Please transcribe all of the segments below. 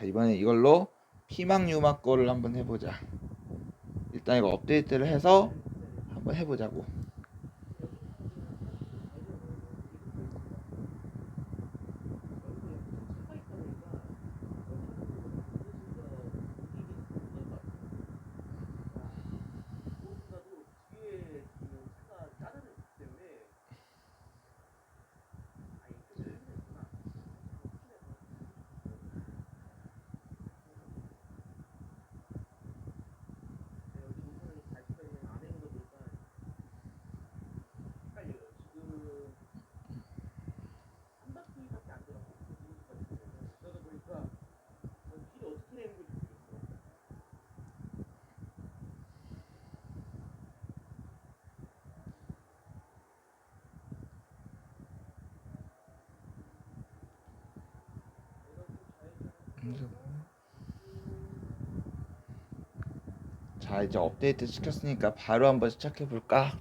자 이번에 이걸로 피망 유마 거를 한번 해보자. 일단 이거 업데이트를 해서 한번 해보자고. 자 이제 업데이트 시켰으니까 바로 한번 시작해 볼까?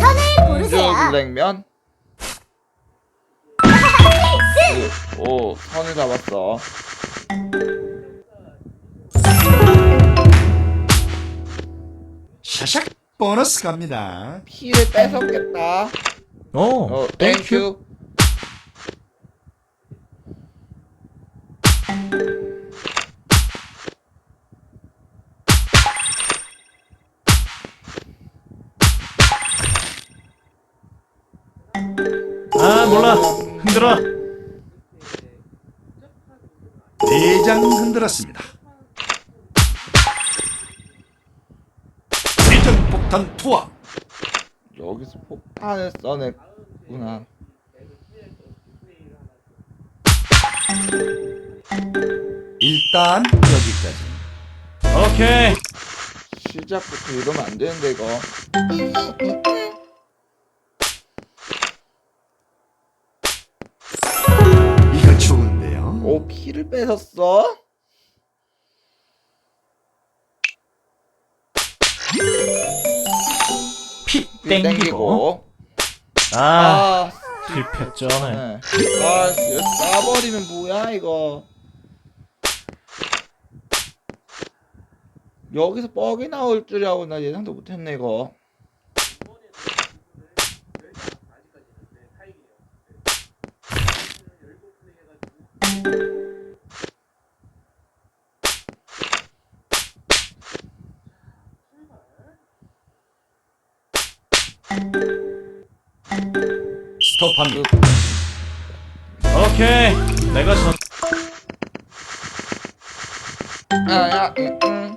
선을 고르세요. 냉면. 오, 오, 선을 잡았어. 샤샥 보너스 갑니다. 피를 뺏었겠다. 오, 어, 땡큐. 아 몰라 흔들어 내장 흔들었습니다. 대전 폭탄 투하. 여기서 폭탄을 써냈구나. 일단 여기까지. 오케이 시작부터 이러면 안 되는데 이거. 이거 좋은데요. 오 피를 뺏었어? 땡기고 땡기고. 아 아, 실패 쩌네 네. 아, 이거 싸버리면 뭐야 이거. 여기서 뻑이 나올 줄이라고 나 예상도 못했네 이거. 스톱합니다. 오케이. 내가 전. 아야 응, 응.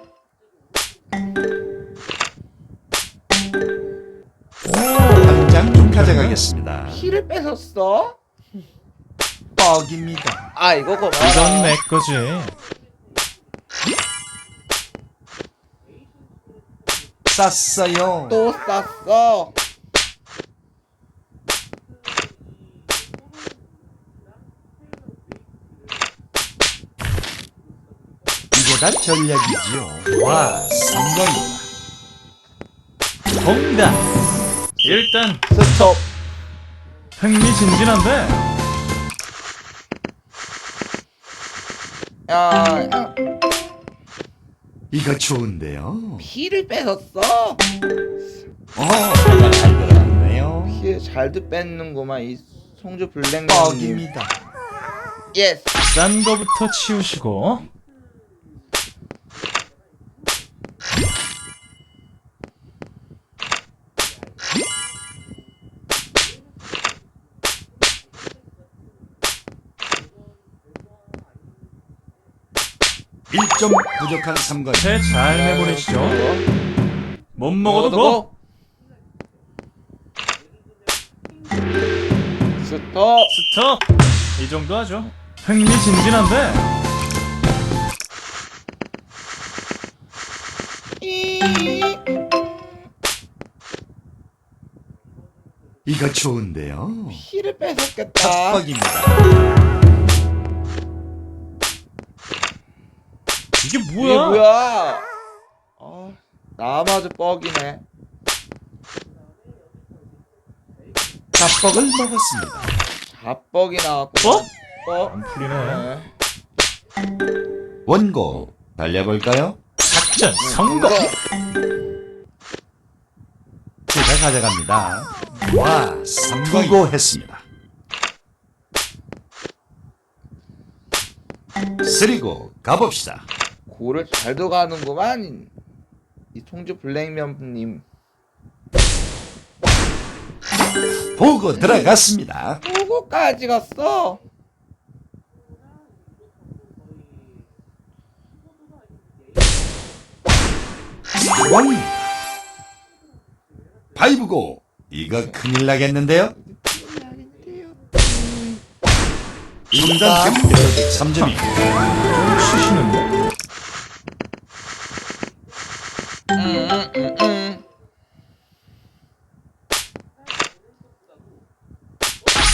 한장 가져가겠습니다. 키를 뺏었어? 뻑입니다. 아 이거 거 이건 내 거지. 쌌어요. 또 쌌어 이게 다 전략이지요. 와, 성공입니다. 정답. 일단 스톱 흥미진진한데. 야, 야 이거 좋은데요. 피를 뺏었어? 어, 잘 들어갔네요. 피를 잘도 뺏는구만 이 송주 블랙맨님 뻑입니다. 예스 싼 거부터 치우시고. 일점 부족한 3건. 새잘 내보내시죠. 못 먹어도 고. 스톱 스톱. 이 정도 하죠. 흥미진진한데. 이거 좋은데요. 피를 뺏었겠다 뻑입니다. 이게 이게 뭐야? 뭐야 아 나마저 뻑이네 자뻑을 먹었습니다. 자뻑이 나왔구나 뻑? 뻑? 안 풀리네. 네. 원고 달려볼까요? 작전 성공. 제가 가져갑니다. 와, 성공했습니다. 쓰리고 가봅시다. 고를 잘도 가는구만 이 송주 블랙맨님 보고 들어갔습니다. 누구까지 갔어? 원 파이브고 이거 큰일 나겠는데요? 인간 득표 3점이 치시는데?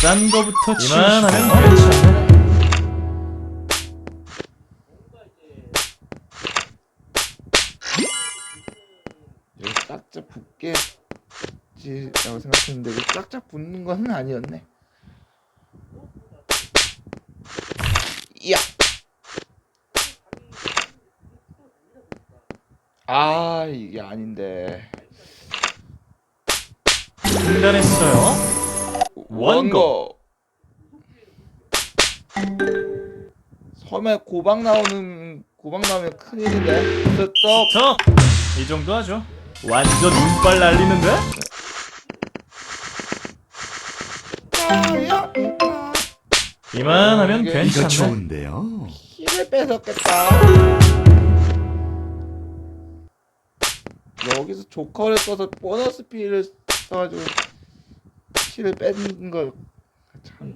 싼 거부터. 이만하면 괜찮아. 여기 짝짝 붙겠지라고 생각했는데 이거 짝짝 붙는 건 아니었네. 이야. 아 이게 아닌데. 중단했어요. 원고. 섬에 고방 나오는 고방 나오면 큰일인데. 스톱. 스톱. 이 정도 하죠. 완전 운빨 날리는데? 이만하면 이게- 이거 괜찮네. 좋은데요? 키를 뺏었겠다. 여기서 조커를 써서 보너스 피를 써가지고 키를 뺀 걸 참.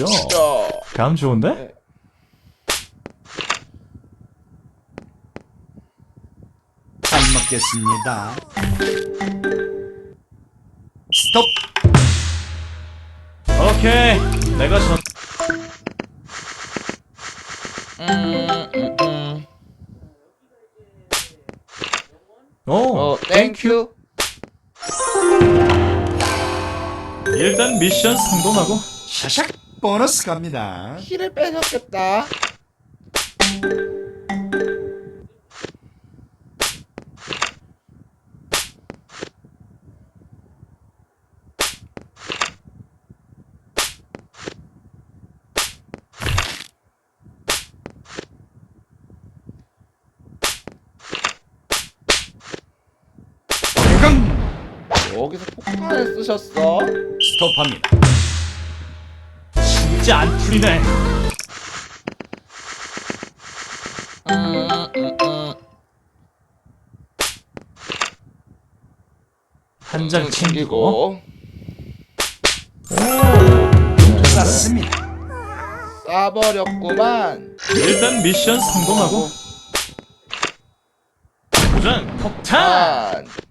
요. 야. 감 좋은데? 잘 먹겠습니다. 스톱 오케이. 내가 전. 음, 음, 오. 어, 땡큐. 일단 미션 성공하고. 샤샥 보너스 갑니다. 키를 뺏었겠다. 여기서 폭탄을 쓰셨어? 스톱합니다. 진짜 안 풀리네. 음, 음, 음. 한 장 챙기고. 쌌습니다. 쏴버렸구만. 일단 미션 성공하고. 도전 폭탄. 탄.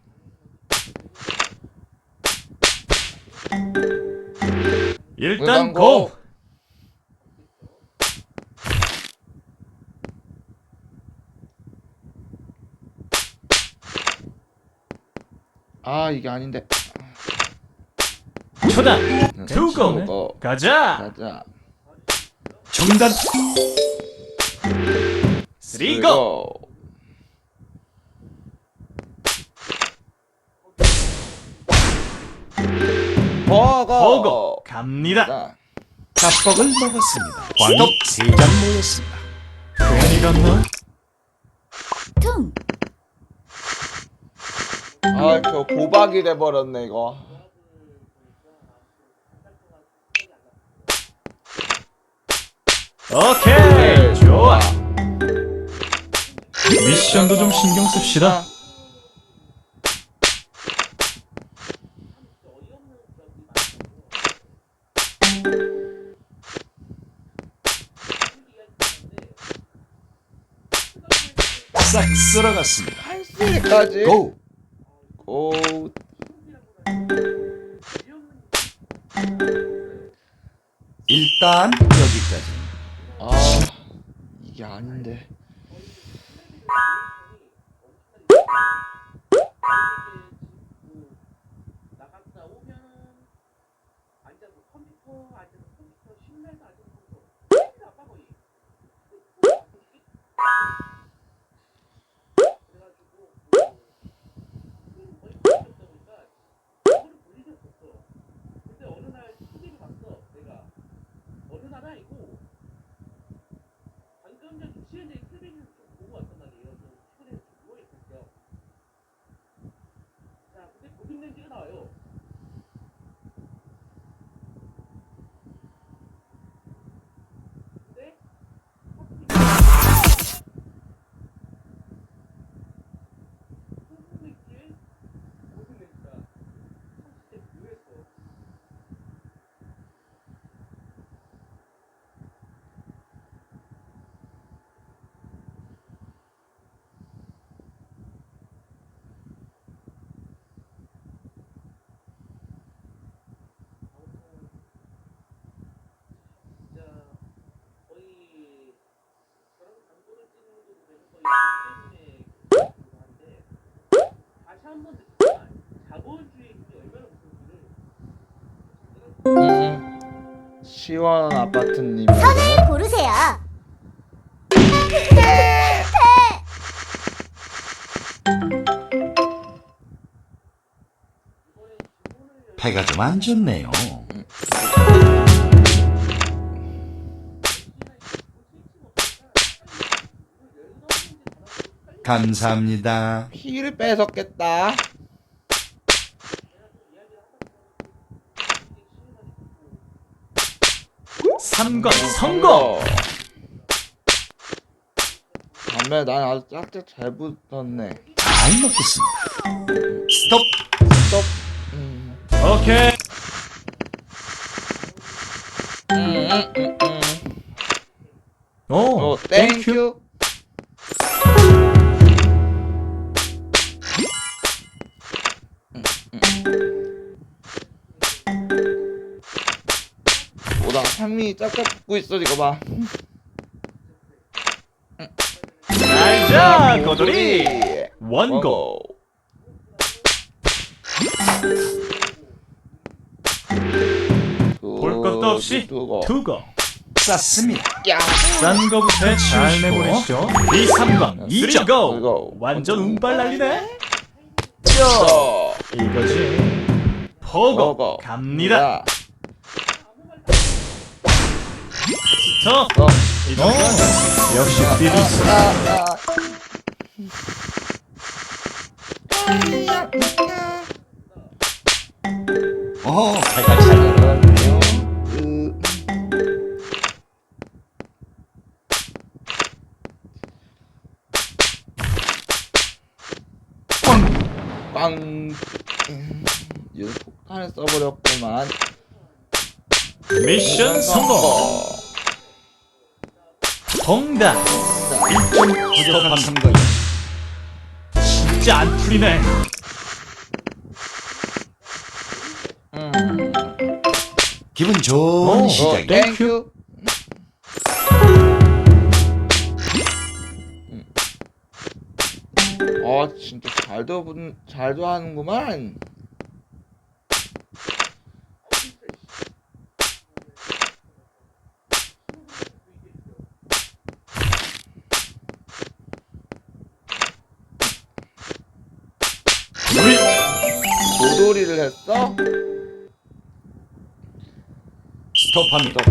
일단. 고. 아 이게 아닌데. 초단 응, 두고 치우고. 가자. 가자. 쓰리고 그리고 버거. 버거 갑니다. 자, 짭뻑을 먹었습니다. 광이 세장 모였습니다. 괜히 갔나? 퉁 아, 저 고박이 돼 버렸네 이거. 오케이 좋아. 미션도 좀 신경 씁시다. 쓸어갔습니다. 한 수리까지. 고! 고. 일단 여기까지. 아, 이게 아닌데. 음, 시원한 아파트님이네. 선을 고르세요. 패가 좀 안 좋네요. 감사합니다. 피를 뺏었겠다. 삼관 성공. 다음에 난 아주 짝짝 잘 붙었네. 잘 먹겠습니다. 스톱. 스톱. 음. 오케이. 음, 음, 음, 음. 오, 오, 땡큐. 상민이 짝짝 붙고 있어 이거 봐. 날자 고돌이 원고. 볼 것도 없이 두고. 쌌습니다. 야. 싼 거부터 잘 치우시고. 내보내시죠. 이 삼관 이점 쓰리고. 고. 완전 운빨 날리네. 저. 이거지. 보고 버거. 갑니다. 야. 저 어. 이 정도 역시 삐리 있어. 아, 아. 어, 들어갔네요. 으, 꽝. 음, 얘 폭탄을 써버렸구만. 미션 성공. 정답. 부족한 선거요. 진짜 안 풀리네. 음. 기분 좋은 어, 시작이. 어, 땡큐. 음. 아 진짜 잘도 분 잘도 하는구만. 우리 도돌이를 했어? 스톱합니다.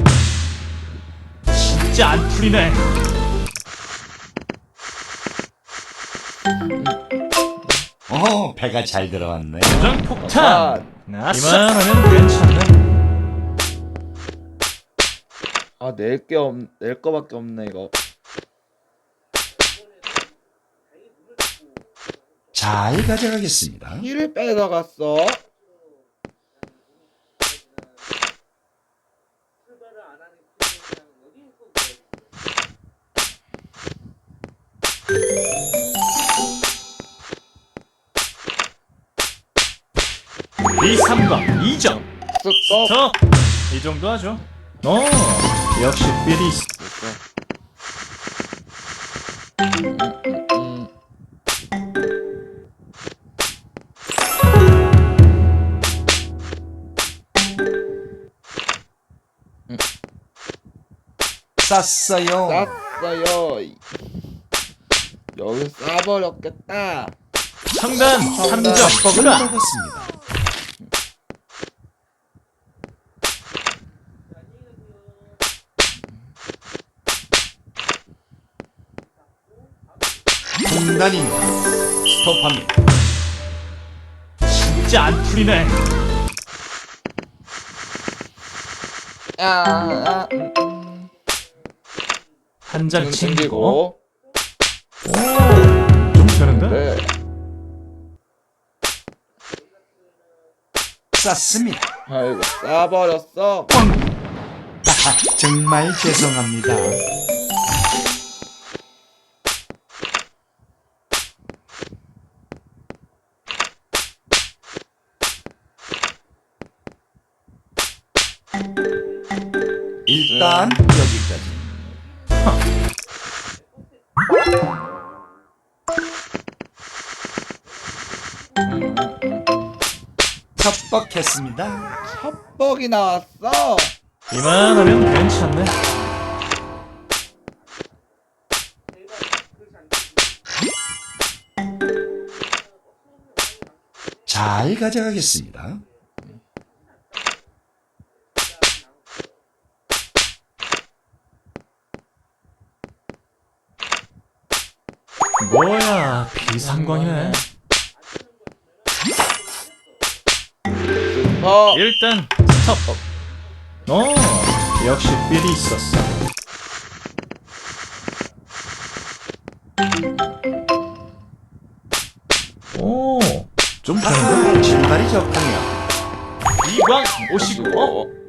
진짜 안 풀리네. 어, 배가 잘 들어왔네. 고정 폭탄. 아, 이만하면 괜찮네. 아, 낼 게 없, 낼 거밖에 없네, 이거. 잘 가져가겠습니다. 힐을 뺏어갔어. 이 3번 2점. 스톱. 저. 이 정도 하죠. 어, 역시. 됐어. 쌌어요. 쌌어요. 여기 싸버렸겠다. 청단 3점. 뻑을 추가. 먹었습니다. 중단입니다. 스톱합니다. 진짜 안 풀리네. 야, 아, 음, 음. 한장 지금 챙기고. 챙기고. 오, 좀 되는데? 네. 쌌습니다. 아이고, 싸버렸어. 정말 죄송합니다. 일단 협박했습니다. 협박이 나왔어. 이만하면 괜찮네. 잘 가져가겠습니다. 뭐야, 비상광이네. 스톱. 일단 스톱. 어, 역시 삘이 있었어. 오, 좀 되는데? 하하, 출발이 좋군요. 이광 오시고. 어?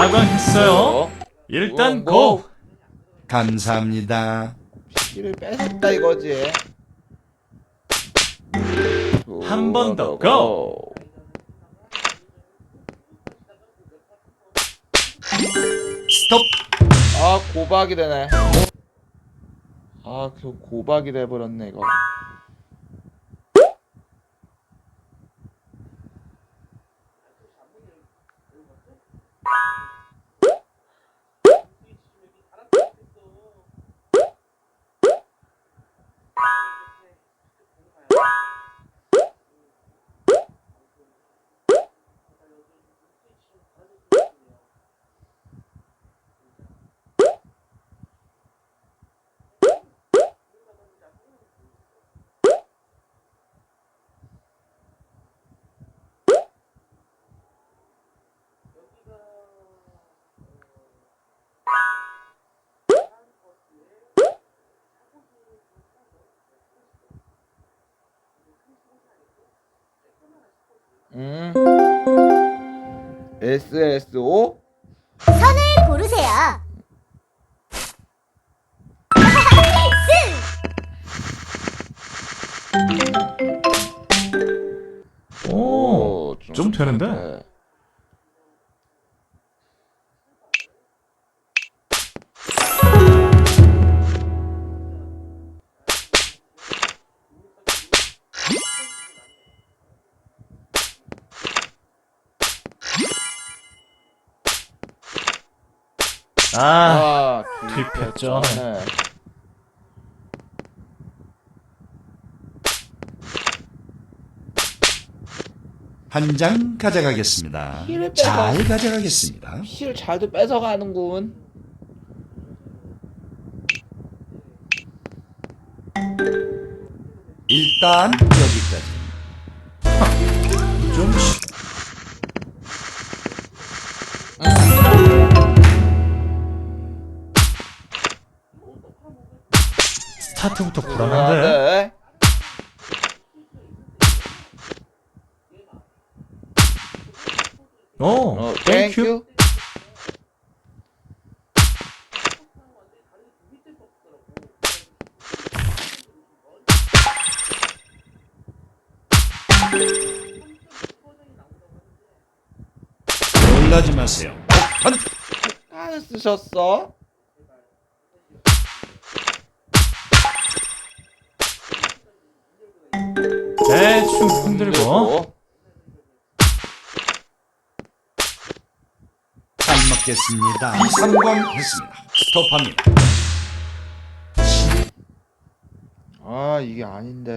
사광 했어요. 어? 일단 뭐, 뭐. 고. 감사합니다. 피를 뺏었다 이거지. 한 번 더 고. 스톱. 아 고박이 되네. 아, 그 고박이 돼버렸네 이거. 음. SSO 선을 고르세요. 오, 좀 되는데? 아, 아, 투입했죠. 네. 한 장 가져가겠습니다. 피를 빼서. 잘 가져가겠습니다. 피를 잘도 뺏어가는군. 일단 여기까지. 좀 쉬- 스타트부터 아, 불안한데? 네. 오, 어, 땡큐. 땡큐. 놀라지 마세요. 폭탄! 아, 쓰셨어? 대충 흔들고. 어? 잘 먹겠습니다. 성공했습니다. 스톱합니다. 아, 이게 아닌데.